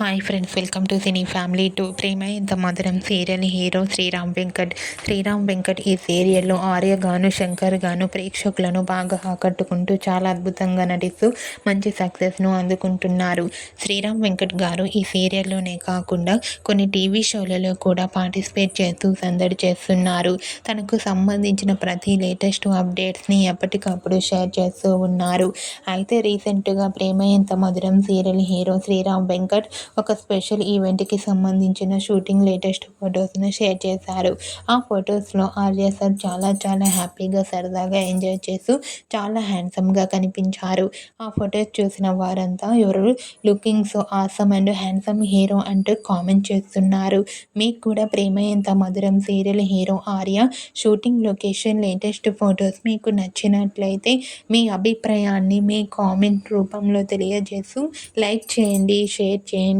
Hi friends welcome to cine family to Prema Intha Madhuram serial hero Sriram Venkat Sriram Venkat ఈ సీరియల్లో ఆర్య గాను శంకర్ గాను ప్రేక్షకులను బాగా ఆకట్టుకుంటూ చాలా అద్భుతంగా నటిస్తూ మంచి సక్సెస్ను అందుకుంటున్నారు. శ్రీరామ్ వెంకట్ గారు ఈ సీరియల్లోనే కాకుండా కొన్ని టీవీ షోలలో కూడా పార్టిసిపేట్ చేస్తూ సందడి చేస్తున్నారు. తనకు సంబంధించిన ప్రతి లేటెస్ట్ అప్డేట్స్ని ఎప్పటికప్పుడు షేర్ చేస్తూ ఉన్నారు. అయితే రీసెంట్గా ప్రేమ ఎంత మధురం సీరియల్ హీరో శ్రీరామ్ వెంకట్ ఒక స్పెషల్ ఈవెంట్కి సంబంధించిన షూటింగ్ లేటెస్ట్ ఫొటోస్ను షేర్ చేశారు. ఆ ఫొటోస్లో ఆర్య సార్ చాలా చాలా హ్యాపీగా సరదాగా ఎంజాయ్ చేస్తూ చాలా హ్యాండ్సమ్గా కనిపించారు. ఆ ఫొటోస్ చూసిన వారంతా ఎవరు? Looking so awesome and handsome hero అంటూ కామెంట్ చేస్తున్నారు. మీకు కూడా Prema Entha Madhuram serial hero Arya? Shooting location latest photos మీకు నచ్చినట్లయితే మీ అభిప్రాయాన్ని మీ కామెంట్ రూపంలో తెలియజేస్తూ లైక్ చేయండి షేర్ చేయండి.